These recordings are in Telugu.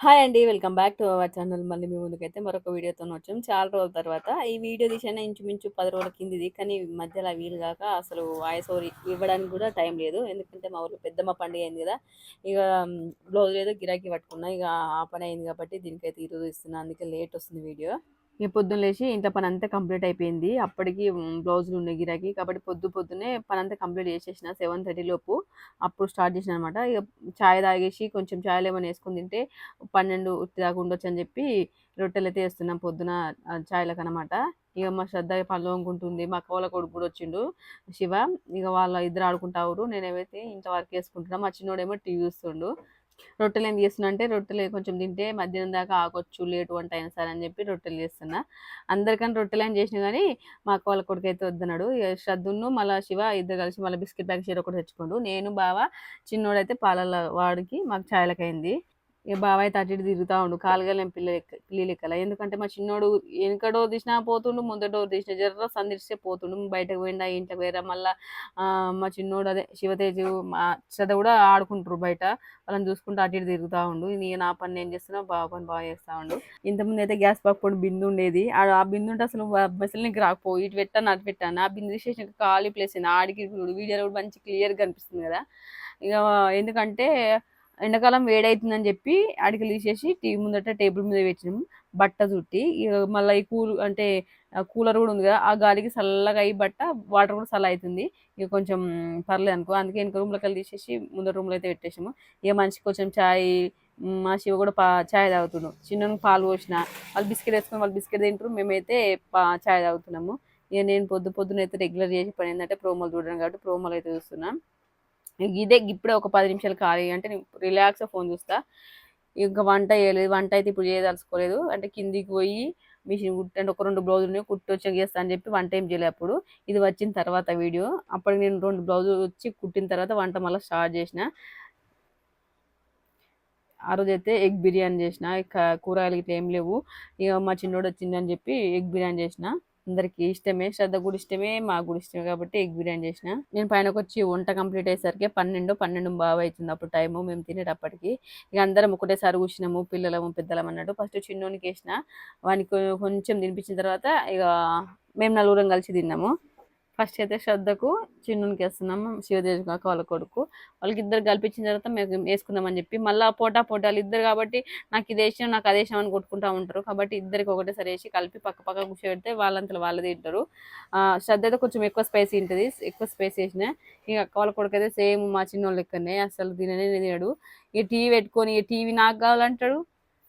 హాయ్ అండి. Welcome back to our channel. మళ్ళీ మీ ముందుకైతే మరొక వీడియోతో వచ్చాం. చాలా రోజుల తర్వాత ఈ వీడియో తీశాను ఇంచుమించు పది రోజుల కిందిది. కానీ మధ్యలో వీలు కాక అసలు వాయిస్ ఓవర్ ఇవ్వడానికి కూడా టైం లేదు. ఎందుకంటే మా ఊర్లో పెద్దమ్మ పండుగ అయింది కదా! ఇక బ్లౌజ్ ఏదో గిరాకీ పట్టుకున్నా. ఇక ఆ పని అయింది కాబట్టి దీనికైతే ఈరోజు ఇస్తున్నా. అందుకే లేట్ వస్తుంది వీడియో. ఇక పొద్దున్న లేచి ఇంట్లో పని అంతా కంప్లీట్ అయిపోయింది. అప్పటికి బ్లౌజులు ఉన్నాయి గిరాకీ. కాబట్టి పొద్దు పొద్దున్నే పనంతా కంప్లీట్ చేసేసిన 7:30 లోపు. అప్పుడు స్టార్ట్ చేసిన అనమాట. ఇక చాయ్ తాగేసి కొంచెం చాయ్‌లో ఏమైనా వేసుకుని తింటే 12 దాకా ఉండొచ్చు అని చెప్పి రొట్టెలైతే వేస్తున్నాం పొద్దున చాయ్లకు అనమాట ఇక మా శ్రద్ధ పనులు తోముకుంటుంది. మా అక్క వాళ్ళ కొడుకు కూడా వచ్చిండు శివ. ఇక వాళ్ళ ఇద్దరు ఆడుకుంటావుర్రు. నేనేమైతే ఇంట్లో వర్క్ చేసుకుంటున్నా. మా చిన్నోడేమో టీవీ చూస్తుండు. రొట్టెలు ఏం చేస్తున్నా అంటే రొట్టెలు కొంచెం తింటే మధ్యాహ్నం దాకా ఆగొచ్చు లేటు వంట అయినా సరే అని చెప్పి రొట్టెలు చేస్తున్నా. అందరికన్నా ఏం చేసినా కానీ మా అక్క వాళ్ళ అయితే వద్దన్నాడు. ఇక శ్రద్ధును మళ్ళా శివ ఇద్దరు కలిసి మళ్ళీ బిస్కెట్ ప్యాకెట్ ఒకటి తెచ్చుకోండు నేను, బావ, చిన్నోడైతే పాలల వాడికి మాకు ఛాయలకైంది ఇక బావ అయితే అటు ఇటు తిరుగుతా ఉండు. కాలుగాలేని పిల్ల పిల్లి లెక్కల. ఎందుకంటే మా చిన్నోడు వెనక డోర్ తీసినా పోతుండు. ముందర డోర్ తీసిన జర్ర సందిరిస్తే పోతుండు. బయటకు పోయిండా ఇంట్లోకి వేరే మళ్ళా మా చిన్నోడు అదే శివతేజు, మా శ్రద్ధ కూడా ఆడుకుంటారు బయట. వాళ్ళని చూసుకుంటూ అటు ఇటు తిరుగుతా ఉండు. నేను నా పని నేను చేస్తున్నా. బావ పని బాగా చేస్తూ ఉండు. ఇంతకుముందు అయితే గ్యాస్ పక్కపొంటి బిందు ఉండేది. ఆ బిందు ఉంటే అసలు అసలు నీకు రాకపో ఇటు పెట్టాను, అటు పెట్టాను. ఆ బిందు తీసేసినాక ఖాళీ ప్లేస్ అయింది. ఆడికి వీడియోలో కూడా మంచి క్లియర్‌గా కనిపిస్తుంది కదా! ఇక ఎందుకంటే ఎండాకాలం వేడవుతుందని చెప్పి ఆడికెళ్ళి తీసేసి టీవీ ముందట టేబుల్ మీద పెట్టినాము బట్ట చుట్టి ఇక ఈ కూల్ అంటే కూలర్ కూడా ఉంది కదా! ఆ గాలికి చల్లగా అయ్యి బట్ట వాటర్ కూడా చల్ల అవుతుంది ఇక కొంచెం పర్లేదు అనుకో అందుకే వెనక రూమ్‌లోకెళ్ళి తీసేసి ముందర రూమ్‌లో అయితే పెట్టేసాము. ఇక మనిషి కొంచెం చాయ్ మా శివ కూడా పా చాయ్ తాగుతుండు. చిన్న పాలు పోసిన. వాళ్ళు బిస్కెట్ వేసుకుని వాళ్ళు బిస్కెట్ తింటారు మేమైతే పా చాయ్ తాగుతున్నాము. ఇక నేను పొద్దు పొద్దున అయితే రెగ్యులర్ చేసి పని ఏంటంటే ప్రోమోలు చూడడం కాబట్టి ప్రోమోలు అయితే చూస్తున్నాను ఇదే ఇప్పుడే ఒక పది నిమిషాలు ఖాళీ అంటే నేను రిలాక్స్‌గా ఫోన్ చూస్తా. ఇంకా వంట చేయలేదు. వంట అయితే ఇప్పుడు చేయదలుచుకోలేదు. అంటే కిందికి పోయి మిషన్ కుట్టి అంటే ఒక రెండు బ్లౌజులు ఉన్నాయి. కుట్టొచ్చాక చేస్తా అని చెప్పి వంట ఏం చేయలే అప్పుడు. ఇది వచ్చిన తర్వాత వీడియో. అప్పటికి నేను రెండు బ్లౌజులు వచ్చి కుట్టిన తర్వాత వంట మళ్ళీ స్టార్ట్ చేసిన. ఆ అయితే ఎగ్ బిర్యానీ చేసిన. కూరగాయలు గిట్ల ఏం లేవు. ఇక మా చిన్నోడు వచ్చిందని చెప్పి ఎగ్ బిర్యానీ చేసిన. అందరికి ఇష్టమే. శ్రద్ధ కూడా ఇష్టమే. మాకు కూడా ఇష్టమే కాబట్టి ఎగ్ బిర్యానీ చేసిన. నేను పైనకొచ్చి వంట కంప్లీట్ అయ్యేసరికి పన్నెండు పన్నెండు బాగా అవుతుంది అప్పుడు టైము మేము తినేటప్పటికి. ఇక అందరం ఒకటేసారి కూర్చున్నాము. పిల్లలము, పెద్దలం అన్నట్టు. ఫస్ట్ చిన్నోనికి వేసిన వానికి కొంచెం తినిపించిన తర్వాత ఇక మేము నలుగురం కలిసి తిన్నాము. ఫస్ట్ అయితే శ్రద్ధకు, చిన్నునికి వేస్తున్నాము శివతేజ అక్క వాళ్ళ కొడుకు. వాళ్ళకి ఇద్దరు కలిపించిన తర్వాత మేము వేసుకుందామని చెప్పి మళ్ళా పోటా పోటీ ఇద్దరు కాబట్టి నాకు ఇది వేసినాం నాకు అది ఏసినావు అని కొట్టుకుంటా ఉంటారు. కాబట్టి ఇద్దరికి ఒకటేసారి వేసి కలిపి పక్క పక్క కూర్చోబెడితే వాళ్ళంతా వాళ్ళు తింటారు. శ్రద్ధ అయితే కొంచెం ఎక్కువ స్పైసీ ఉంటుంది ఎక్కువ స్పైసీ వేసిన ఇక అక్క వాళ్ళ కొడుకు అయితే సేమ్ మా చిన్న లెక్కనే అసలు తిననే తినడు. ఇక టీవీ పెట్టుకొని ఇక టీవీ నాకు కావాలంటాడు.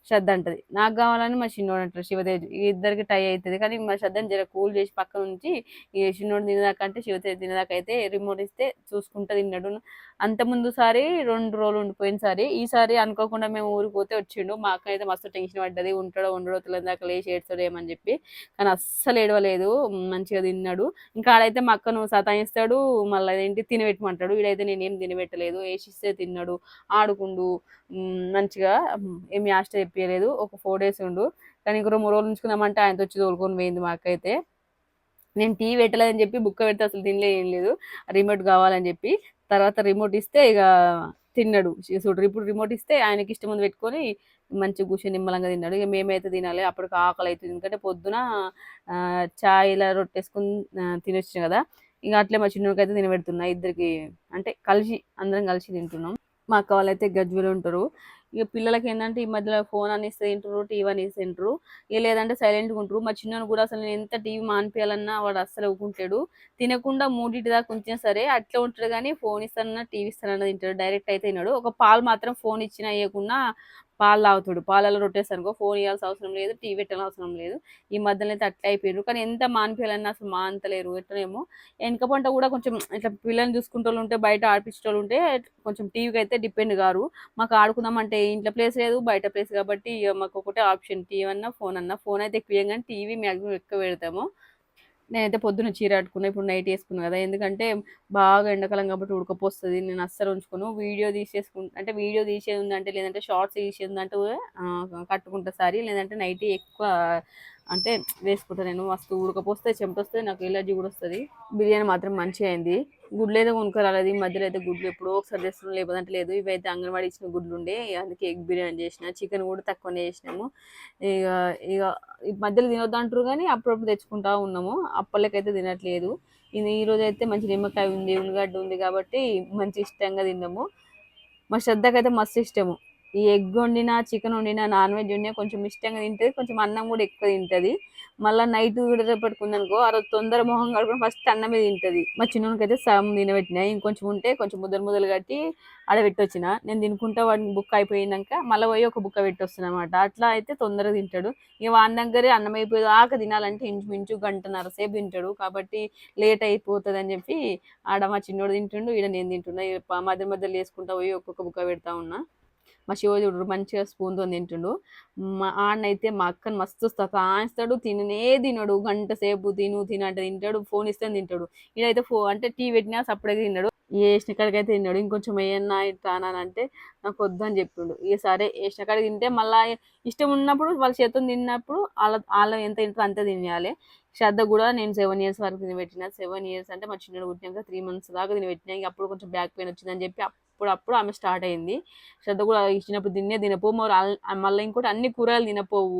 శ్రద్ధ అంటది. నాకు కావాలని మా చిన్నోడు అంటారు శివతేజ్. ఇద్దరికి టై అవుతుంది కానీ మా శ్రద్ధని జర కూల్ చేసి పక్కన నుంచి ఈ చిన్నోడు తినేదాకా అంటే శివతేజ్ తినేదాకా అయితే రిమోట్ ఇస్తే చూసుకుంటా తిన్నాడు. అంతకుముందు సారి రెండు రోజులు ఉండిపోయిన సారి. ఈసారి అనుకోకుండా మేము ఊరికి పోతే వచ్చిండు. మా అక్క అయితే మస్తు టెన్షన్ పడ్డది. ఉంటాడో ఉండడో తెలవదాకా లేచి ఏడుస్తాడేమో అని చెప్పి. కానీ అస్సలు ఏడవలేదు. మంచిగా తిన్నాడు. ఇంకా ఆడైతే మా అక్కను సతాయిస్తాడు. మళ్ళీ ఏంటి తినబెట్టమంటాడు. వీడైతే నేనేం తినబెట్టలేదు. ఏసిస్తే తిన్నాడు. ఆడుకుండు. మంచిగా ఏమి యాష్ట చెప్పలేదు ఒక ఫోర్ డేస్ ఉండు. కానీ ఇంకో 2, 3 రోజులు ఉంచుకుందామంటే ఆయనతో వచ్చి తోలుకొని పోయింది మా అక్క అయితే. నేను టీవీ పెట్టలేదని చెప్పి బుక్క పెడితే అసలు తినలే ఏం లేదు. రిమోట్ కావాలని చెప్పి. తర్వాత రిమోట్ ఇస్తే ఇక తిన్నాడు. చూడు ఇప్పుడు రిమోట్ ఇస్తే ఆయనకి ఇష్టం ముందు పెట్టుకొని మంచిగా కూర్చొని నిమ్మలంగా తిన్నాడు. ఇక మేమైతే తినాలి. అప్పటికి ఆకలి అవుతుంది ఎందుకంటే పొద్దున చాయ్ ఇలా రొట్టేసుకొని ఆహ్, కదా! ఇక అట్లే మా చిన్నోడికైతే తినబెడుతున్నా. ఇద్దరికి అంటే కలిసి అందరం కలిసి తింటున్నాం. మా అక్క వాళ్ళైతే గజ్వేల్ ఉంటారు. ఇక పిల్లలకి ఏంటంటే ఈ మధ్యలో ఫోన్ అని తింటారు టీవీ అని తింటారు ఇక లేదంటే సైలెంట్‌గా ఉంటారు మా చిన్న కూడా అసలు నేను ఎంత టీవీ మానిపియాలన్నా వాడు అస్సలు ఊకుంటలేడు. తినకుండా మూడింటి దాకా ఉంచినా సరే అట్లా ఉంటాడు కానీ ఫోన్ ఇస్తానన్నా, టీవీ ఇస్తానన్నా తింటాడు. డైరెక్ట్ అయితే తిన్నాడు ఒక పాలు మాత్రం ఫోన్ ఇచ్చినా ఇవ్వకుండా పాలు తాగుతాడు. పాలల్లో రొట్టేసానుకో ఫోన్ ఇవ్వాల్సిన అవసరం లేదు. టీవీ పెట్టాల్సిన అవసరం లేదు. ఈ మధ్యలో అయితే అట్లా అయిపోయిండ్రు. కానీ ఎంత మానిపించాలన్నా అసలు మానతలేరు. ఎట్లనేమో వెనక పంట కూడా కొంచెం ఇట్లా పిల్లల్ని చూసుకుంటూ ఉంటే బయట ఆడిపించేటోళ్ళు ఉంటే కొంచెం టీవీకి అయితే డిపెండ్ కారు మాకు ఆడుకుందామంటే ఇంట్లో ప్లేస్ లేదు. బయట ప్లేస్ కాబట్టి ఇక మాకు ఒకటే ఆప్షన్ టీవీ అన్నా, ఫోన్ అన్నా. ఫోన్ అయితే ఎక్కువ కానీ టీవీ మాక్సిమం ఎక్కువ పెడతాము. నేనైతే పొద్దున చీర కట్టుకున్నా. ఇప్పుడు నైట్ ఏసుకున్నా కదా! ఎందుకంటే బాగా ఎండాకాలం కాబట్టి ఉడకపోస్తుంది నేను అస్సలు ఉంచుకోను. వీడియో తీసేసుకుంటా అంటే వీడియో తీసేది ఉందంటే లేదంటే షార్ట్స్ తీసేది ఉందంటే కట్టుకుంటా సారీ. లేదంటే నైట్ ఎక్కువ అంటే వేసుకుంటా నేను. మస్తు ఉడకపోస్తే చెమటొస్తే నాకు ఎలర్జీ కూడా వస్తుంది. బిర్యానీ మాత్రం మంచిగా అయింది. గుడ్లు అయితే కొనుక్కరాలేదు. ఈ మధ్యలో అయితే గుడ్లు ఎప్పుడో ఒకసారి చేస్తున్నాం లేకపోతే లేదు. ఇవైతే అంగన్వాడీ ఇచ్చిన గుడ్లు ఉండే. అందుకే ఎగ్ బిర్యానీ చేసిన. చికెన్ కూడా తక్కువనే చేసినాము. ఇక ఇక ఈ మధ్యలో తినొద్దు అంటారు కానీ అప్పుడప్పుడు తెచ్చుకుంటా ఉన్నాము. అప్పలకైతే తినట్లేదు. ఇది ఈ రోజు అయితే మంచి నిమ్మకాయ ఉంది ఉల్లిగడ్డ ఉంది కాబట్టి మంచి ఇష్టంగా తిన్నాము. మా శ్రద్ధకైతే మస్తు ఇష్టము. ఈ ఎగ్ వండినా చికెన్ వండినా నాన్ వెజ్ వండినా కొంచెం ఇష్టంగా తింటుంది కొంచెం అన్నం కూడా ఎక్కువ తింటుంది. మళ్ళీ నైట్ కూడా రేపట్టుకుందనుకో ఆ రోజు తొందర మొహం కడుకుని ఫస్ట్ అన్నమే తింటుంది. మా చిన్నోనికి అయితే సగం తినబెట్టిన ఇంకొంచెం ఉంటే కొంచెం ముద్దలు ముద్దలు కట్టి ఆడ పెట్టొచ్చిన. నేను తినుకుంటా వాడిని బుక్ అయిపోయినాక మళ్ళీ పోయి ఒక బుక్క పెట్టొస్తున్నా అనమాట అట్లా అయితే తొందరగా తింటాడు. ఇక వాని దగ్గరే అన్నం అయిపోయేది ఆక తినాలంటే ఇంచుమించు గంటన్నర సేపు తింటాడు. కాబట్టి లేట్ అయిపోతుంది అని చెప్పి ఆడ మా చిన్నోడు తింటుండు ఈడ నేను తింటున్నా. మధ్య మధ్యలో వేసుకుంటా పోయి ఒక్కొక్క బుక్క పెడతా ఉన్నా. మా శివజుడు మంచిగా స్పూన్తో తింటుండు. మా ఆడనైతే మా అక్కను మస్తు సతాయిస్తాడు తిననే తినడు గంట సేపు తిను తిను అంటే తింటాడు ఫోన్ ఇస్తే తింటాడు. ఈడైతే ఫో అంటే టీ పెట్టినా సపరేట్గా తిన్నాడు వేసిన కాడికైతే అయితే తిన్నాడు ఇంకొంచెం ఏమన్నా అంటే నాకు వద్దని చెప్పిండు. ఇక సరే వేసిన కాడికి తింటే మళ్ళీ ఇష్టం ఉన్నప్పుడు వాళ్ళ చేతితో తిన్నప్పుడు వాళ్ళ వాళ్ళ ఎంత తింటారో అంతే తినేయాలి. శ్రద్ధ కూడా నేను సెవెన్ ఇయర్స్ వరకు తినబెట్టిన. సెవెన్ ఇయర్స్ అంటే మా చిన్నడు పుట్టినాక త్రీ మంత్స్ దాకా తినబెట్టినా. అప్పుడు కొంచెం బ్యాక్ పెయిన్ వచ్చిందని చెప్పి అప్పుడప్పుడు ఆమె స్టార్ట్ అయింది. శ్రద్ధ కూడా ఇచ్చినప్పుడు తినే తినపో మరి మళ్ళీ ఇంకోటి అన్ని కూరగాయలు తినపోవు.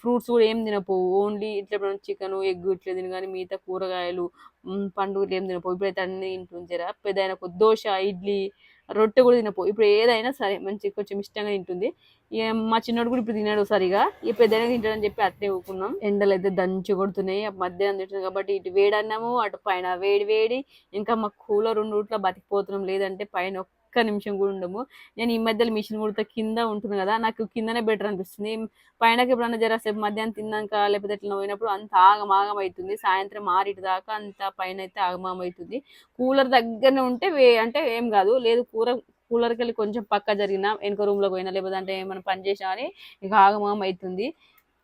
ఫ్రూట్స్ కూడా ఏం తినపోవు. ఓన్లీ ఇట్లా చికెన్ ఎగ్ ఇట్లా తిన కానీ మిగతా కూరగాయలు మ్, పండు ఇట్లా ఏం తినపోవు. ఇప్పుడైతే అన్ని తింటుందిరా పెద్ద అయిన దోశ ఇడ్లీ రొట్టె కూడా తినపో ఇప్పుడు ఏదైనా సరే మంచి కొంచెం ఇష్టంగా తింటుంది. ఇక మా చిన్నోడు కూడా ఇప్పుడు తినాడు సరిగా. ఈ పెద్దగా తింటాడని చెప్పి అట్లే ఊకున్నాం ఎండలు అయితే దంచి కొడుతున్నాయి. మధ్యాహ్నం తింటుంది కాబట్టి ఇటు వేడన్నాము అటు పైన వేడి వేడి. ఇంకా మా కూలర్ రెండు రూట్లో బతికిపోతున్నాం. లేదంటే పైన ఒక్క నిమిషం కూడా ఉండము. నేను ఈ మధ్యలో మిషన్ కుడితే కింద ఉంటుంది కదా నాకు కిందనే బెటర్ అనిపిస్తుంది. పైనకి ఎప్పుడన్నా జరాసేపు మధ్యాహ్నం తిన్నాక లేకపోతే ఎట్లా పోయినప్పుడు అంత ఆగమాగం అవుతుంది సాయంత్రం ఆరిటి దాకా అంత పైన అయితే ఆగమాగం అవుతుంది కూలర్ దగ్గరనే ఉంటే వే అంటే ఏం కాదు. లేదు కూర కూలర్కి వెళ్ళి కొంచెం పక్క జరిగినా వెనుక రూమ్లోకి పోయినా లేకపోతే అంటే ఏమైనా పని చేసినా అని ఇక ఆగమాగం అవుతుంది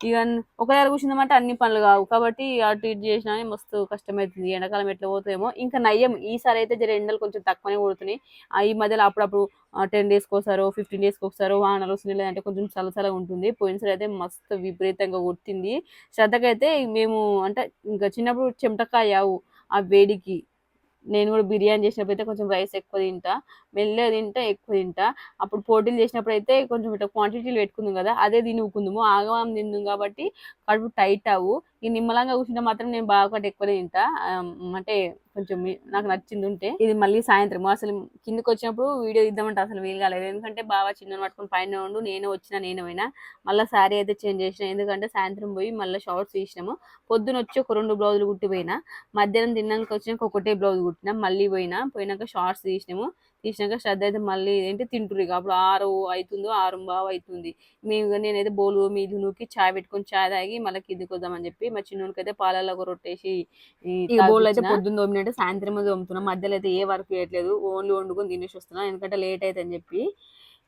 ఇక ఒక దగ్గర కూర్చుందామంటే అన్ని పనులు కావు. కాబట్టి అటు ఇటు చేసినా మస్తు కష్టమవుతుంది ఎండాకాలం ఎట్లా పోతుందేమో. ఇంకా నయ్యం ఈసారి అయితే జర ఎండలు కొంచెం తక్కువనే కొడుతున్నాయి. ఆ ఈ మధ్యలో అప్పుడప్పుడు టెన్ డేస్కి ఒకసారో ఫిఫ్టీన్ డేస్కి ఒకసారో వానలు వస్తుంది లేదంటే కొంచెం చల్లచల్లగా ఉంటుంది. పోయినసారి అయితే మస్తు విపరీతంగా కొట్టింది. శ్రద్ధకైతే మేము అంటే ఇంకా చిన్నప్పుడు చెమటకాయ ఆ వేడికి నేను కూడా బిర్యానీ చేసినప్పుడు అయితే కొంచెం రైస్ ఎక్కువ తింటా. మెల్లగా తింటా ఎక్కువ తింటా. అప్పుడు పోటీలు చేసినప్పుడు అయితే కొంచెం ఇట్లా క్వాంటిటీలు పెట్టుకుందాం కదా అదే తిని ఊకుందాము. ఆగమం తిందాం కాబట్టి కడుపు టైట్ అవు ఈ నిమ్మలంగా కూర్చుంటే మాత్రం నేను బాగా ఒకటి ఎక్కువ తింటా. అంటే కొంచెం నాకు నచ్చింది ఉంటే. ఇది మళ్ళీ సాయంత్రం. అసలు కిందకి వచ్చినప్పుడు వీడియో ఇద్దామంటే అసలు వీలు కాలేదు. ఎందుకంటే బాగా చిన్న పట్టుకొని పైన ఉండు నేను వచ్చిన నేను పోయినా. మళ్ళీ శారీ అయితే చేంజ్ చేసిన. ఎందుకంటే సాయంత్రం పోయి మళ్ళీ షార్ట్స్ తీసినాము. పొద్దున వచ్చి ఒక రెండు బ్లౌజులు కుట్టిపోయినా. మధ్యాహ్నం తిన్నాక వచ్చినాక ఒకటే బ్లౌజ్ కుట్టినా. మళ్ళీ పోయినా. పోయినాక షార్ట్స్ తీసినాము. తీసినాక శ్రద్ధ అయితే మళ్ళీ ఏంటి తింటుర్రు అప్పుడు ఆరు అవుతుందో ఆరు బాగా అవుతుంది. మేము నేనైతే బోలు మీది నూకి చాయ్ పెట్టుకొని చాయ్ తాగి మళ్ళీ కిందికి వద్దామని చెప్పి మా చిన్నోనికి అయితే పాలలో ఒక రొట్టేసి ఈ బోల్ అయితే పొద్దున్న తోమినట్టే సాయంత్రం తోముతున్నా. మధ్యలో అయితే ఏ వర్క్ చేయట్లేదు. ఓన్లీ వండుకొని తినేసి వస్తున్నా. ఎందుకంటే లేట్ అయితే అని చెప్పి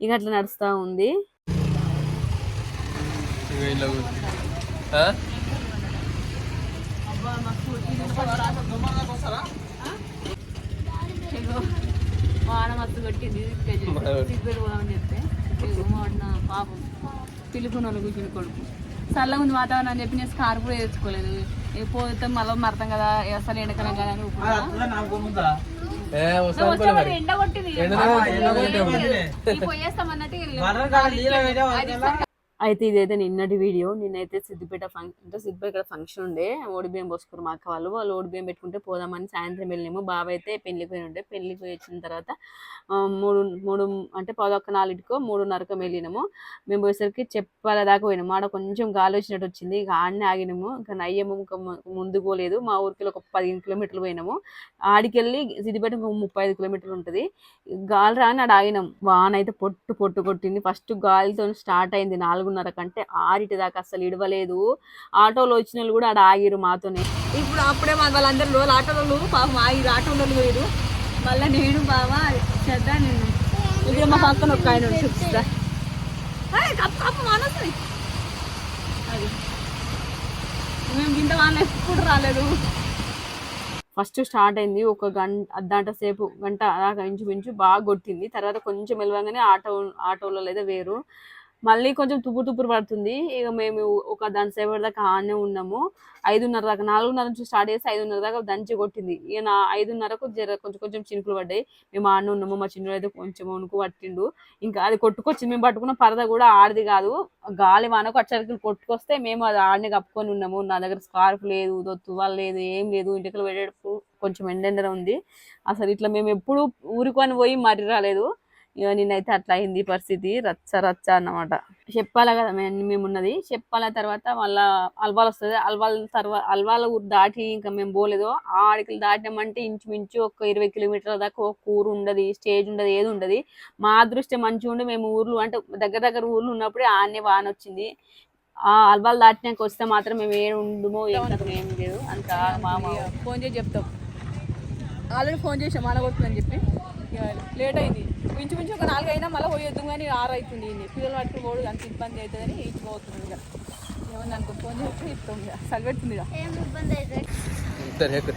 ఇక అట్లా నడుస్తా ఉంది. ఇగో ఇలా కూర్చో. ఆ? వాన మత్తు కొట్టింది సిగ్గులు పోదామని చెప్తే పాపం. పిలుపుని వాళ్ళు కూర్చుని కొడుకు. చల్లగా ఉంది వాతావరణం అని చెప్పి నేను స్కార్ కూడా తెచ్చుకోలేదు ఇక పోతే మళ్ళీ మరతాం కదా అసలు ఎండకాలం కదా అని. ఎండ కొట్టింది. పోయేస్తామన్నట్టు. అయితే ఇదైతే నిన్నటి వీడియో. నిన్నైతే సిద్దిపేట ఫంక్షన్ అంటే సిద్దిపేట ఫంక్షన్ ఉండే. ఓడిబియ్యం పోసుకురు మా అక్క వాళ్ళు. వాళ్ళు ఓడిబియ్యం పెట్టుకుంటే పోదామని సాయంత్రం వెళ్ళాము బాబాయ్ అయితే పెళ్ళికి పోయి ఉండే. పెళ్ళికి పోయి వచ్చిన తర్వాత మూడు మూడు అంటే పదొక్క నాలుగుకో మూడున్నరకం వెళ్ళినాము. మేము పోయేసరికి చెప్పాల దాకా పోయినాము. ఆడ కొంచెం గాలి వచ్చినట్టు వచ్చింది. ఇక ఆడనే ఆగినాము. ఇంకా నయ్యము ఇంకా ముందుకోలేదు పోలేదు. మా ఊరికి ఒక పదిహేను కిలోమీటర్లు పోయినాము. ఆడికెళ్ళి సిద్దిపేట ఇంకో ముప్పై ఐదు కిలోమీటర్లు ఉంటుంది. గాలి రాని ఆడ ఆగినాం. వాన అయితే పొట్టు పొట్టు కొట్టింది. ఫస్ట్ గాలితో స్టార్ట్ అయింది. నాలుగు నాలుగున్నర కంటే ఆరిటి దాకా అసలు ఇడవలేదు. ఆటోలో వచ్చిన వాళ్ళు కూడా ఆడ ఆగిరు మాతోనే. ఇప్పుడు అప్పుడే మా వాళ్ళందరూ రోజులు ఆటోలు పాపం ఆగిరు ఆటోలో పోయిరు మళ్ళీ నేను బావా ఇక్కడ మా పక్కన ఒక ఆయన చూపిస్తా. కప్పు కప్పు మానస్తుంది అది. మేము గింత వాన ఎప్పుడు రాలేదు. ఫస్ట్ స్టార్ట్ అయింది ఒక గంట అర్ధగంట సేపు గంట దాకా ఇంచుమించు బాగా కొట్టింది. తర్వాత కొంచెం వెళ్ళగానే ఆటో ఆటోలలో అయితే వేరు. మళ్ళీ కొంచెం తుప్పు తుప్పురు పడుతుంది. ఇక మేము ఒక దాని సేపటి దాకా ఆనే ఉన్నాము. ఐదున్నర దాకా నాలుగున్నర నుంచి స్టార్ట్ చేసి ఐదున్నర దాకా దంచి కొట్టింది. ఇక నా ఐదున్నరకు జర కొంచెం కొంచెం చినుకులు పడ్డాయి. మేము ఆడనే ఉన్నాము. మా చిన్నడు అయితే కొంచెం వణుకు పట్టిండు. ఇంకా అది కొట్టుకొచ్చింది. మేము పట్టుకున్న పరద కూడా ఆడిది కాదు. గాలి వానకు అచ్చరికలు కొట్టుకొస్తే మేము అది ఆడనే కప్పుకొని ఉన్నాము. నా దగ్గర స్కార్ఫ్ లేదు తువ్వాలు లేదు ఏం లేదు. ఇంటికలు వెళ్ళేటప్పుడు కొంచెం ఎండెండర ఉంది. అసలు ఇట్లా మేము ఎప్పుడు ఊరుకొని పోయి మర్రి రాలేదు. ఇక నిన్నైతే అట్లా అయింది పరిస్థితి. రచ్చ రచ్చ అన్నమాట. చెప్పాలి కదా మేము మేము ఉన్నది చెప్పాల తర్వాత మళ్ళా అల్వాల్ వస్తుంది. అల్వాల్ తర్వాత అల్వాల ఊరు దాటి ఇంకా మేము పోలేదు. ఆ ఆడికి దాటినామంటే ఇంచుమించు ఒక ఇరవై కిలోమీటర్ల దాకా ఒక ఊరు ఉండదు స్టేజ్ ఉండదు ఏది ఉండదు. మా అదృష్టం మంచిగా ఉండి మేము ఊర్లు అంటే దగ్గర దగ్గర ఊర్లు ఉన్నప్పుడే ఆనే వాన వచ్చింది. ఆ అల్వాల్ దాటినాక వస్తే మాత్రం మేము ఏడు ఉండమో ఏం ఏం లేదు. అంత మా ఫోన్ చేసి చెప్తాం. ఆల్రెడీ ఫోన్ చేసాం మన చెప్పి. లేట్ అయింది. ఇంచుమించు ఒక నాలుగు అయినా మళ్ళీ పోయేద్దాం కానీ ఆరు అవుతుంది. ఈయన. పిల్లలు పట్టుకుని పోడు అంత ఇబ్బంది అవుతుందని ఇచ్చిపోతుంది ఇక. ఏమన్నా అనుకో ఫోన్ చేస్తే ఇస్తాం ఇక. చలిపెడుతుంది ఇక. ఇద్దరు ఎక్కు